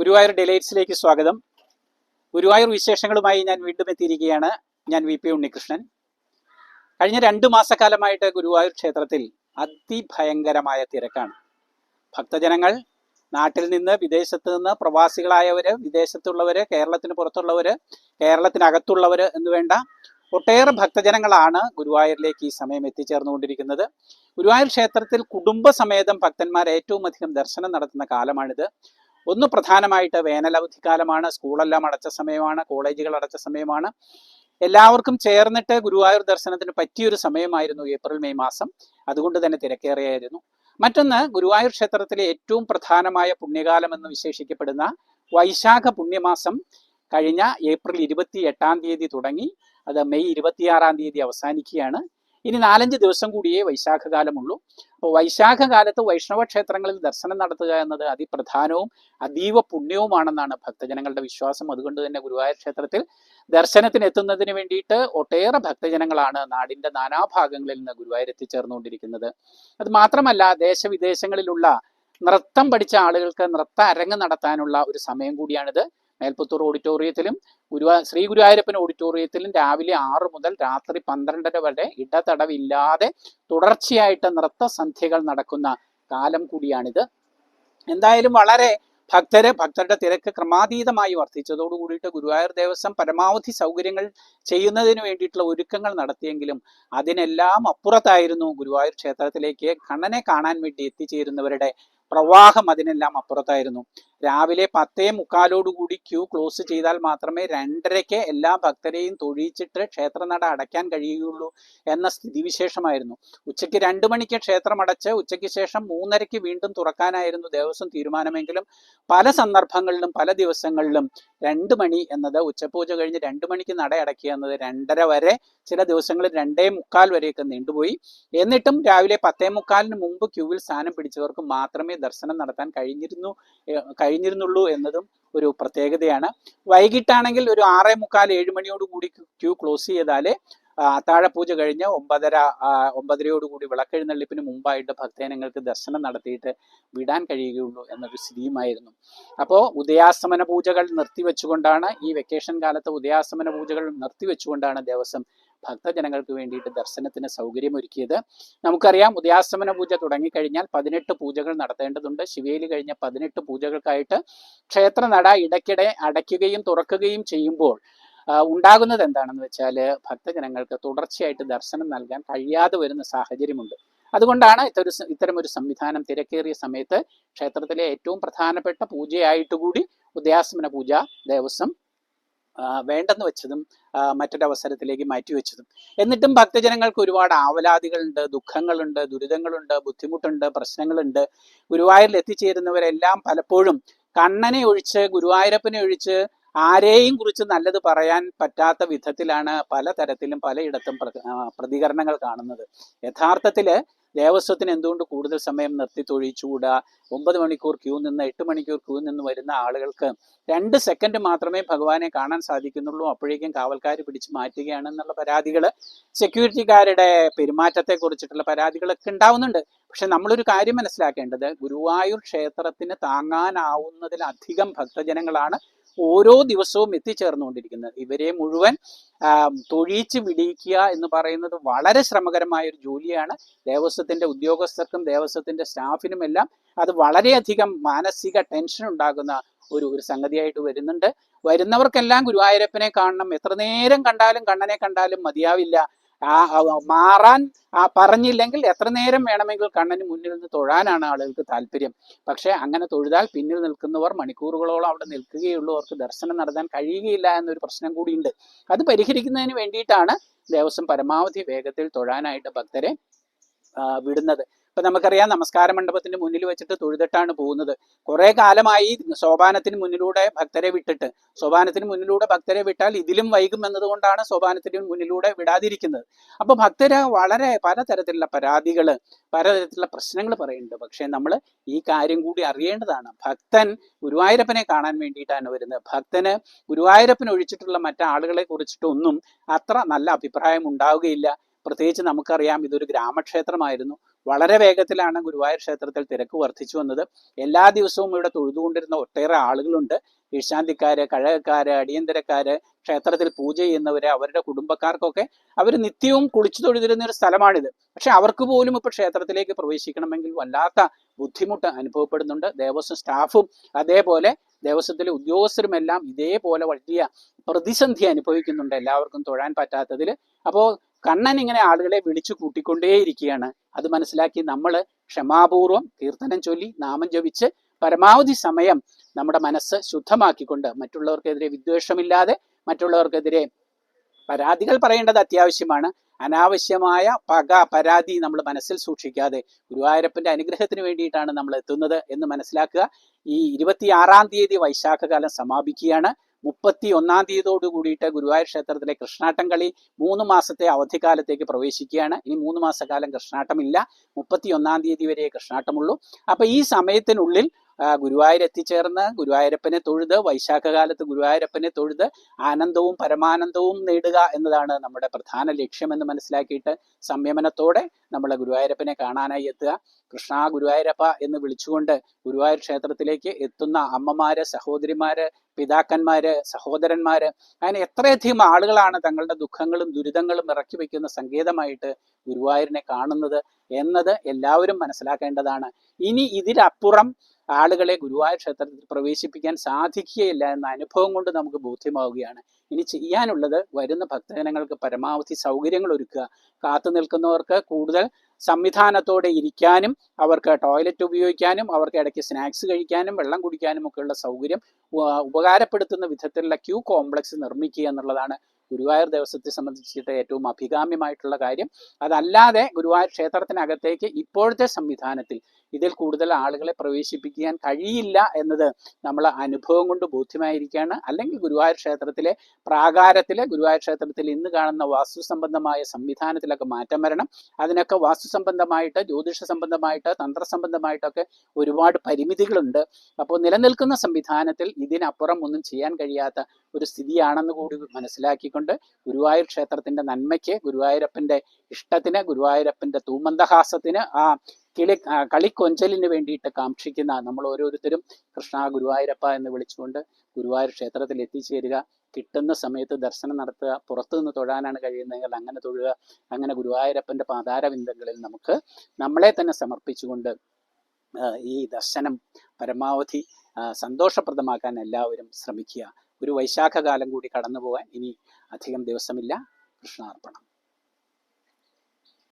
ഗുരുവായൂർ ഡിലൈറ്റ്സിലേക്ക് സ്വാഗതം. ഗുരുവായൂർ വിശേഷങ്ങളുമായി ഞാൻ വീണ്ടും എത്തിയിരിക്കുകയാണ്. ഞാൻ വി പി ഉണ്ണികൃഷ്ണൻ. കഴിഞ്ഞ രണ്ട് മാസക്കാലമായിട്ട് ഗുരുവായൂർ ക്ഷേത്രത്തിൽ അതിഭയങ്കരമായ തിരക്കാണ്. ഭക്തജനങ്ങൾ നാട്ടിൽ നിന്ന് വിദേശത്ത് നിന്ന് പ്രവാസികളായവര് വിദേശത്തുള്ളവര് കേരളത്തിന് പുറത്തുള്ളവര് കേരളത്തിനകത്തുള്ളവര് എന്ന് വേണ്ട ഒട്ടേറെ ഭക്തജനങ്ങളാണ് ഗുരുവായൂരിലേക്ക് ഈ സമയം എത്തിച്ചേർന്നുകൊണ്ടിരിക്കുന്നത്. ഗുരുവായൂർ ക്ഷേത്രത്തിൽ കുടുംബസമേതം ഭക്തന്മാർ ഏറ്റവും അധികം ദർശനം നടത്തുന്ന കാലമാണിത്. ഒന്ന് പ്രധാനമായിട്ട് വേനൽ അവധിക്കാലമാണ് സ്കൂളെല്ലാം അടച്ച സമയമാണ് കോളേജുകൾ അടച്ച സമയമാണ്. എല്ലാവർക്കും ചേർന്നിട്ട് ഗുരുവായൂർ ദർശനത്തിന് പറ്റിയൊരു സമയമായിരുന്നു ഏപ്രിൽ മെയ് മാസം. അതുകൊണ്ട് തന്നെ തിരക്കേറിയായിരുന്നു. മറ്റൊന്ന് ഗുരുവായൂർ ക്ഷേത്രത്തിലെ ഏറ്റവും പ്രധാനമായ പുണ്യകാലം എന്ന് വിശേഷിക്കപ്പെടുന്ന വൈശാഖ പുണ്യമാസം കഴിഞ്ഞ ഏപ്രിൽ ഇരുപത്തി എട്ടാം തീയതി തുടങ്ങി. അത് മെയ് ഇരുപത്തിയാറാം തീയതി അവസാനിക്കുകയാണ്. ഇനി നാലഞ്ച് ദിവസം കൂടിയേ വൈശാഖ കാലമുള്ളൂ അപ്പോൾ വൈശാഖ കാലത്ത് വൈഷ്ണവ ക്ഷേത്രങ്ങളിൽ ദർശനം നടത്തുക എന്നത് അതിപ്രധാനവും അതീവ പുണ്യവുമാണെന്നാണ് ഭക്തജനങ്ങളുടെ വിശ്വാസം. അതുകൊണ്ട് തന്നെ ഗുരുവായൂർ ക്ഷേത്രത്തിൽ ദർശനത്തിന് എത്തുന്നതിന് വേണ്ടിയിട്ട് ഒട്ടേറെ ഭക്തജനങ്ങളാണ് നാടിന്റെ നാനാഭാഗങ്ങളിൽ നിന്ന് ഗുരുവായൂർ എത്തിച്ചേർന്നുകൊണ്ടിരിക്കുന്നത് അത് മാത്രമല്ല ദേശവിദേശങ്ങളിലുള്ള നൃത്തം പഠിച്ച ആളുകൾക്ക് നൃത്ത അരങ്ങ് നടത്താനുള്ള ഒരു സമയം കൂടിയാണിത്. മേൽപ്പുത്തൂർ ഓഡിറ്റോറിയത്തിലും ഗുരുവാ ശ്രീ ഗുരുവായൂരപ്പൻ ഓഡിറ്റോറിയത്തിലും രാവിലെ ആറ് മുതൽ രാത്രി പന്ത്രണ്ടര വരെ ഇടതടവില്ലാതെ തുടർച്ചയായിട്ട് നൃത്ത നൃത്തസന്ധ്യകൾ നടക്കുന്ന കാലം കൂടിയാണിത്. എന്തായാലും വളരെ ഭക്തര് ഭക്തരുടെ തിരക്ക് ക്രമാതീതമായി വർദ്ധിച്ചതോടു കൂടിയിട്ട് ഗുരുവായൂർ ദേവസ്വം പരമാവധി സൗകര്യങ്ങൾ ചെയ്യുന്നതിന് വേണ്ടിയിട്ടുള്ള ഒരുക്കങ്ങൾ നടത്തിയെങ്കിലും അതിനെല്ലാം അപ്പുറത്തായിരുന്നു ഗുരുവായൂർ ക്ഷേത്രത്തിലേക്ക് കണ്ണനെ കാണാൻ വേണ്ടി എത്തിച്ചേരുന്നവരുടെ പ്രവാഹം അതിനെല്ലാം അപ്പുറത്തായിരുന്നു. രാവിലെ പത്തേ മുക്കാലോടുകൂടി ക്യൂ ക്ലോസ് ചെയ്താൽ മാത്രമേ രണ്ടരയ്ക്ക് എല്ലാ ഭക്തരെയും തൊഴിച്ചിട്ട് ക്ഷേത്രനട അടയ്ക്കാൻ കഴിയുകയുള്ളൂ എന്ന സ്ഥിതിവിശേഷമായിരുന്നു. ഉച്ചയ്ക്ക് രണ്ടു മണിക്ക് ക്ഷേത്രം അടച്ച് ഉച്ചയ്ക്ക് ശേഷം മൂന്നരയ്ക്ക് വീണ്ടും തുറക്കാനായിരുന്നു ദേവസ്വം തീരുമാനമെങ്കിലും പല സന്ദർഭങ്ങളിലും പല ദിവസങ്ങളിലും രണ്ട് മണി എന്നത് ഉച്ചപൂജ കഴിഞ്ഞ് രണ്ട് മണിക്ക് നട അടയ്ക്കുക എന്നത് രണ്ടര വരെ ചില ദിവസങ്ങളിൽ രണ്ടേ മുക്കാൽ വരെയൊക്കെ നീണ്ടുപോയി. എന്നിട്ടും രാവിലെ പത്തേ മുക്കാലിന് മുമ്പ് ക്യൂവിൽ സ്ഥാനം പിടിച്ചവർക്ക് മാത്രമേ ദർശനം നടത്താൻ കഴിഞ്ഞിരുന്നു. കഴിഞ്ഞിരുന്നുള്ളൂ എന്നതും ഒരു പ്രത്യേകതയാണ്. വൈകിട്ടാണെങ്കിൽ ഒരു ആറേ മുക്കാൽ ഏഴ് മണിയോട് കൂടി ക്യൂ ക്ലോസ് ചെയ്താലേ അത്താഴപൂജ കഴിഞ്ഞ് ഒമ്പതര ഒമ്പതരയോടുകൂടി വിളക്കെഴുന്നള്ളിപ്പിന് മുമ്പായിട്ട് ഭക്തജനങ്ങൾക്ക് ദർശനം നടത്തിയിട്ട് വിടാൻ കഴിയുകയുള്ളൂ എന്നൊരു സ്ഥിതിയുമായിരുന്നു. അപ്പോൾ ഉദയാസ്തമന പൂജകൾ നിർത്തിവെച്ചുകൊണ്ടാണ് ഈ വെക്കേഷൻ കാലത്ത് ഉദയാസ്തമന പൂജകൾ നിർത്തിവെച്ചുകൊണ്ടാണ് ദേവസ്വം ഭക്തജനങ്ങൾക്ക് വേണ്ടിയിട്ട് ദർശനത്തിന് സൗകര്യമൊരുക്കിയത്. നമുക്കറിയാം ഉദയാസ്തമന പൂജ തുടങ്ങിക്കഴിഞ്ഞാൽ പതിനെട്ട് പൂജകൾ നടത്തേണ്ടതുണ്ട്. ശിവേലി കഴിഞ്ഞ പതിനെട്ട് പൂജകൾക്കായിട്ട് ക്ഷേത്ര നട ഇടയ്ക്കിടെ അടയ്ക്കുകയും തുറക്കുകയും ചെയ്യുമ്പോൾ ഉണ്ടാകുന്നത് എന്താണെന്ന് വെച്ചാൽ ഭക്തജനങ്ങൾക്ക് തുടർച്ചയായിട്ട് ദർശനം നൽകാൻ കഴിയാതെ വരുന്ന സാഹചര്യമുണ്ട്. അതുകൊണ്ടാണ് ഇത്തരം ഇത്തരം ഒരു സംവിധാനം തിരക്കേറിയ സമയത്ത് ക്ഷേത്രത്തിലെ ഏറ്റവും പ്രധാനപ്പെട്ട പൂജയായിട്ട് കൂടി ഉദയാസ്മന പൂജ ദേവസ്വം വേണ്ടെന്ന് വെച്ചതും മറ്റൊരവസരത്തിലേക്ക് മാറ്റിവെച്ചതും. എന്നിട്ടും ഭക്തജനങ്ങൾക്ക് ഒരുപാട് ആവലാതികളുണ്ട് ദുഃഖങ്ങളുണ്ട് ദുരിതങ്ങളുണ്ട് ബുദ്ധിമുട്ടുണ്ട് പ്രശ്നങ്ങളുണ്ട്. ഗുരുവായൂരിൽ എത്തിച്ചേരുന്നവരെല്ലാം പലപ്പോഴും കണ്ണനെ ഒഴിച്ച് ഗുരുവായൂരപ്പനെ ഒഴിച്ച് ആരെയും കുറിച്ച് നല്ലത് പറയാൻ പറ്റാത്ത വിധത്തിലാണ് പലതരത്തിലും പലയിടത്തും പ്ര- പ്രതികരണങ്ങൾ കാണുന്നത്. യഥാർത്ഥത്തിൽ ദേവസ്വത്തിന് എന്തുകൊണ്ട് കൂടുതൽ സമയം നിർത്തി തൊഴിച്ചുകൂടാ ഒമ്പത് മണിക്കൂർ ക്യൂ നിന്ന് എട്ട് മണിക്കൂർ ക്യൂ നിന്ന് വരുന്ന ആളുകൾക്ക് രണ്ട് സെക്കൻഡ് മാത്രമേ ഭഗവാനെ കാണാൻ സാധിക്കുന്നുള്ളൂ. അപ്പോഴേക്കും കാവൽക്കാർ പിടിച്ചു മാറ്റുകയാണെന്നുള്ള പരാതികൾ സെക്യൂരിറ്റിക്കാരുടെ പെരുമാറ്റത്തെ കുറിച്ചിട്ടുള്ള പരാതികളൊക്കെ ഉണ്ടാവുന്നുണ്ട്. പക്ഷെ നമ്മളൊരു കാര്യം മനസ്സിലാക്കേണ്ടത് ഗുരുവായൂർ ക്ഷേത്രത്തിന് താങ്ങാനാവുന്നതിലധികം ഭക്തജനങ്ങളാണ് ഓരോ ദിവസവും എത്തിച്ചേർന്നുകൊണ്ടിരിക്കുന്നത്. ഇവരെ മുഴുവൻ തൊഴിച്ച് വിടിയിക്കുക എന്ന് പറയുന്നത് വളരെ ശ്രമകരമായ ഒരു ജോലിയാണ്. ദേവസ്വത്തിന്റെ ഉദ്യോഗസ്ഥർക്കും ദേവസ്വത്തിന്റെ സ്റ്റാഫിനും എല്ലാം അത് വളരെയധികം മാനസിക ടെൻഷൻ ഉണ്ടാകുന്ന ഒരു ഒരു സംഗതിയായിട്ട് വരുന്നുണ്ട്. വരുന്നവർക്കെല്ലാം ഗുരുവായൂരപ്പനെ കാണണം. എത്ര നേരം കണ്ടാലും കണ്ണനെ കണ്ടാലും മതിയാവില്ല. മാറാൻ പറഞ്ഞില്ലെങ്കിൽ എത്ര നേരം വേണമെങ്കിൽ കണ്ണന് മുന്നിൽ നിന്ന് തൊഴാനാണ് ആളുകൾക്ക് താല്പര്യം. പക്ഷേ അങ്ങനെ തൊഴുതാൽ പിന്നിൽ നിൽക്കുന്നവർ മണിക്കൂറുകളോളം അവിടെ നിൽക്കുകയുള്ളൂ. അവർക്ക് ദർശനം നടത്താൻ കഴിയുകയില്ല എന്നൊരു പ്രശ്നം കൂടിയുണ്ട്. അത് പരിഹരിക്കുന്നതിന് വേണ്ടിയിട്ടാണ് ദേവസ്വം പരമാവധി വേഗത്തിൽ തൊഴാനായിട്ട് ഭക്തരെ വിടുന്നത്. ഇപ്പൊ നമുക്കറിയാം നമസ്കാര മണ്ഡപത്തിന്റെ മുന്നിൽ വെച്ചിട്ട് തൊഴുതിട്ടാണ് പോകുന്നത്. കുറെ കാലമായി സോപാനത്തിന് മുന്നിലൂടെ ഭക്തരെ വിട്ടിട്ട് സോപാനത്തിന് മുന്നിലൂടെ ഭക്തരെ വിട്ടാൽ ഇതിലും വൈകും എന്നതുകൊണ്ടാണ് സോപാനത്തിന് മുന്നിലൂടെ വിടാതിരിക്കുന്നത്. അപ്പൊ ഭക്തര് വളരെ പലതരത്തിലുള്ള പരാതികൾ പലതരത്തിലുള്ള പ്രശ്നങ്ങൾ പറയുന്നുണ്ട്. പക്ഷെ നമ്മൾ ഈ കാര്യം കൂടി അറിയേണ്ടതാണ്. ഭക്തൻ ഗുരുവായൂരപ്പനെ കാണാൻ വേണ്ടിയിട്ടാണ് വരുന്നത്. ഭക്തന് ഗുരുവായൂരപ്പൻ ഒഴിച്ചിട്ടുള്ള മറ്റാളുകളെ കുറിച്ചിട്ടൊന്നും അത്ര നല്ല അഭിപ്രായം ഉണ്ടാവുകയില്ല. പ്രത്യേകിച്ച് നമുക്കറിയാം ഇതൊരു ഗ്രാമക്ഷേത്രമായിരുന്നു. വളരെ വേഗത്തിലാണ് ഗുരുവായൂർ ക്ഷേത്രത്തിൽ തിരക്ക് വർദ്ധിച്ചു വന്നത്. എല്ലാ ദിവസവും ഇവിടെ തൊഴുതുകൊണ്ടിരുന്ന ഒട്ടേറെ ആളുകളുണ്ട്. ഈശാന്തിക്കാര് കഴകക്കാര് അടിയന്തരക്കാര് ക്ഷേത്രത്തിൽ പൂജ ചെയ്യുന്നവര് അവരുടെ കുടുംബക്കാർക്കൊക്കെ അവർ നിത്യവും കുളിച്ചു തൊഴുതിരുന്ന ഒരു സ്ഥലമാണിത്. പക്ഷെ അവർക്ക് പോലും ഇപ്പൊ ക്ഷേത്രത്തിലേക്ക് പ്രവേശിക്കണമെങ്കിൽ വല്ലാത്ത ബുദ്ധിമുട്ട് അനുഭവപ്പെടുന്നുണ്ട്. ദേവസ്വം സ്റ്റാഫും അതേപോലെ ദേവസ്വത്തിലെ ഉദ്യോഗസ്ഥരുമെല്ലാം ഇതേപോലെ വലിയ പ്രതിസന്ധി അനുഭവിക്കുന്നുണ്ട് എല്ലാവർക്കും തൊഴാൻ പറ്റാത്തതിൽ അപ്പോൾ കണ്ണൻ ഇങ്ങനെ ആളുകളെ വിളിച്ചു കൂട്ടിക്കൊണ്ടേയിരിക്കുകയാണ്. അത് മനസ്സിലാക്കി നമ്മൾ ക്ഷമാപൂർവം കീർത്തനം ചൊല്ലി നാമം ജപിച്ച് പരമാവധി സമയം നമ്മുടെ മനസ്സ് ശുദ്ധമാക്കിക്കൊണ്ട് മറ്റുള്ളവർക്കെതിരെ വിദ്വേഷമില്ലാതെ മറ്റുള്ളവർക്കെതിരെ പരാതികൾ പറയേണ്ടത് അത്യാവശ്യമാണ്. അനാവശ്യമായ പക പരാതി നമ്മൾ മനസ്സിൽ സൂക്ഷിക്കാതെ ഗുരുവായൂരപ്പന്റെ അനുഗ്രഹത്തിന് വേണ്ടിയിട്ടാണ് നമ്മൾ എത്തുന്നത് എന്ന് മനസ്സിലാക്കുക. ഈ ഇരുപത്തിയാറാം തീയതി വൈശാഖകാലം സമാപിക്കുകയാണ്. മുപ്പത്തി ഒന്നാം തീയതിയോട് കൂടിയിട്ട് ഗുരുവായൂർ ക്ഷേത്രത്തിലെ കൃഷ്ണാട്ടം കളി മൂന്ന് മാസത്തെ അവധിക്കാലത്തേക്ക് പ്രവേശിക്കുകയാണ്. ഇനി മൂന്ന് മാസക്കാലം കൃഷ്ണാട്ടമില്ല. മുപ്പത്തി ഒന്നാം തീയതി വരെ കൃഷ്ണാട്ടമുള്ളൂ. അപ്പൊ ഈ സമയത്തിനുള്ളിൽ ഗുരുവായൂർ എത്തിച്ചേർന്ന് ഗുരുവായൂരപ്പനെ തൊഴുത് വൈശാഖകാലത്ത് ഗുരുവായൂരപ്പനെ തൊഴുത് ആനന്ദവും പരമാനന്ദവും നേടുക എന്നതാണ് നമ്മുടെ പ്രധാന ലക്ഷ്യമെന്ന് മനസ്സിലാക്കിയിട്ട് സംയമനത്തോടെ നമ്മൾ ഗുരുവായൂരപ്പനെ കാണാനായി എത്തുക. കൃഷ്ണ ഗുരുവായൂരപ്പ എന്ന് വിളിച്ചുകൊണ്ട് ഗുരുവായൂർ ക്ഷേത്രത്തിലേക്ക് എത്തുന്ന അമ്മമാര് സഹോദരിമാര് പിതാക്കന്മാര് സഹോദരന്മാര് അങ്ങനെ എത്രയധികം ആളുകളാണ് തങ്ങളുടെ ദുഃഖങ്ങളും ദുരിതങ്ങളും ഇറക്കി വെക്കുന്ന സങ്കേതമായിട്ട് ഗുരുവായൂരിനെ കാണുന്നത് എന്നത് എല്ലാവരും മനസ്സിലാക്കേണ്ടതാണ്. ഇനി ഇതിലപ്പുറം ആളുകളെ ഗുരുവായൂർ ക്ഷേത്രത്തിൽ പ്രവേശിപ്പിക്കാൻ സാധിക്കുകയില്ല എന്ന അനുഭവം കൊണ്ട് നമുക്ക് ബോധ്യമാവുകയാണ്. ഇനി ചെയ്യാനുള്ളത് വരുന്ന ഭക്തജനങ്ങൾക്ക് പരമാവധി സൗകര്യങ്ങൾ ഒരുക്കുക. കാത്തു നിൽക്കുന്നവർക്ക് കൂടുതൽ സംവിധാനത്തോടെ ഇരിക്കാനും അവർക്ക് ടോയ്ലറ്റ് ഉപയോഗിക്കാനും അവർക്ക് ഇടയ്ക്ക് സ്നാക്സ് കഴിക്കാനും വെള്ളം കുടിക്കാനും ഒക്കെയുള്ള സൗകര്യം ഉപകാരപ്പെടുത്തുന്ന വിധത്തിലുള്ള ക്യൂ കോംപ്ലക്സ് നിർമ്മിക്കുക എന്നുള്ളതാണ് ഗുരുവായൂർ ദേവസ്വത്തെ സംബന്ധിച്ചിട്ട് ഏറ്റവും അഭികാമ്യമായിട്ടുള്ള കാര്യം. അതല്ലാതെ ഗുരുവായൂർ ക്ഷേത്രത്തിനകത്തേക്ക് ഇപ്പോഴത്തെ സംവിധാനത്തിൽ ഇതിൽ കൂടുതൽ ആളുകളെ പ്രവേശിപ്പിക്കാൻ കഴിയില്ല എന്നത് നമ്മൾ അനുഭവം കൊണ്ട് ബോധ്യമായിരിക്കുകയാണ്. അല്ലെങ്കിൽ ഗുരുവായൂർ ക്ഷേത്രത്തിലെ പ്രാകാരത്തിലെ ഗുരുവായൂർ ക്ഷേത്രത്തിൽ ഇന്ന് കാണുന്ന വാസ്തു സംബന്ധമായ സംവിധാനത്തിലൊക്കെ മാറ്റം വരണം. അതിനൊക്കെ വാസ്തു സംബന്ധമായിട്ട് ജ്യോതിഷ സംബന്ധമായിട്ട് തന്ത്ര സംബന്ധമായിട്ടൊക്കെ ഒരുപാട് പരിമിതികളുണ്ട്. അപ്പോൾ നിലനിൽക്കുന്ന സംവിധാനത്തിൽ ഇതിനപ്പുറം ഒന്നും ചെയ്യാൻ കഴിയാത്ത ഒരു സ്ഥിതിയാണെന്ന് കൂടി മനസ്സിലാക്കിക്കൊണ്ട് ഗുരുവായൂർ ക്ഷേത്രത്തിന്റെ നന്മയ്ക്ക് ഗുരുവായൂരപ്പന്റെ ഇഷ്ടത്തിന് ഗുരുവായൂരപ്പന്റെ തൂമന്ദഹാസത്തിന് ആ കിളി കളിക്കൊഞ്ചലിന് വേണ്ടിയിട്ട് കാക്ഷിക്കുന്ന നമ്മൾ ഓരോരുത്തരും കൃഷ്ണ ഗുരുവായൂരപ്പ എന്ന് വിളിച്ചുകൊണ്ട് ഗുരുവായൂർ ക്ഷേത്രത്തിൽ എത്തിച്ചേരുക. കിട്ടുന്ന സമയത്ത് ദർശനം നടത്തുക. പുറത്തു നിന്ന് തൊഴാനാണ് കഴിയുന്നതെങ്കിൽ അങ്ങനെ തൊഴുക. അങ്ങനെ ഗുരുവായൂരപ്പന്റെ പാതാരവിന്ദങ്ങളിൽ നമുക്ക് നമ്മളെ തന്നെ സമർപ്പിച്ചുകൊണ്ട് ഈ ദർശനം പരമാവധി സന്തോഷപ്രദമാക്കാൻ എല്ലാവരും ശ്രമിക്കുക. ഒരു വൈശാഖകാലം കൂടി കടന്നു പോകാൻ ഇനി അധികം ദിവസമില്ല. കൃഷ്ണാർപ്പണം.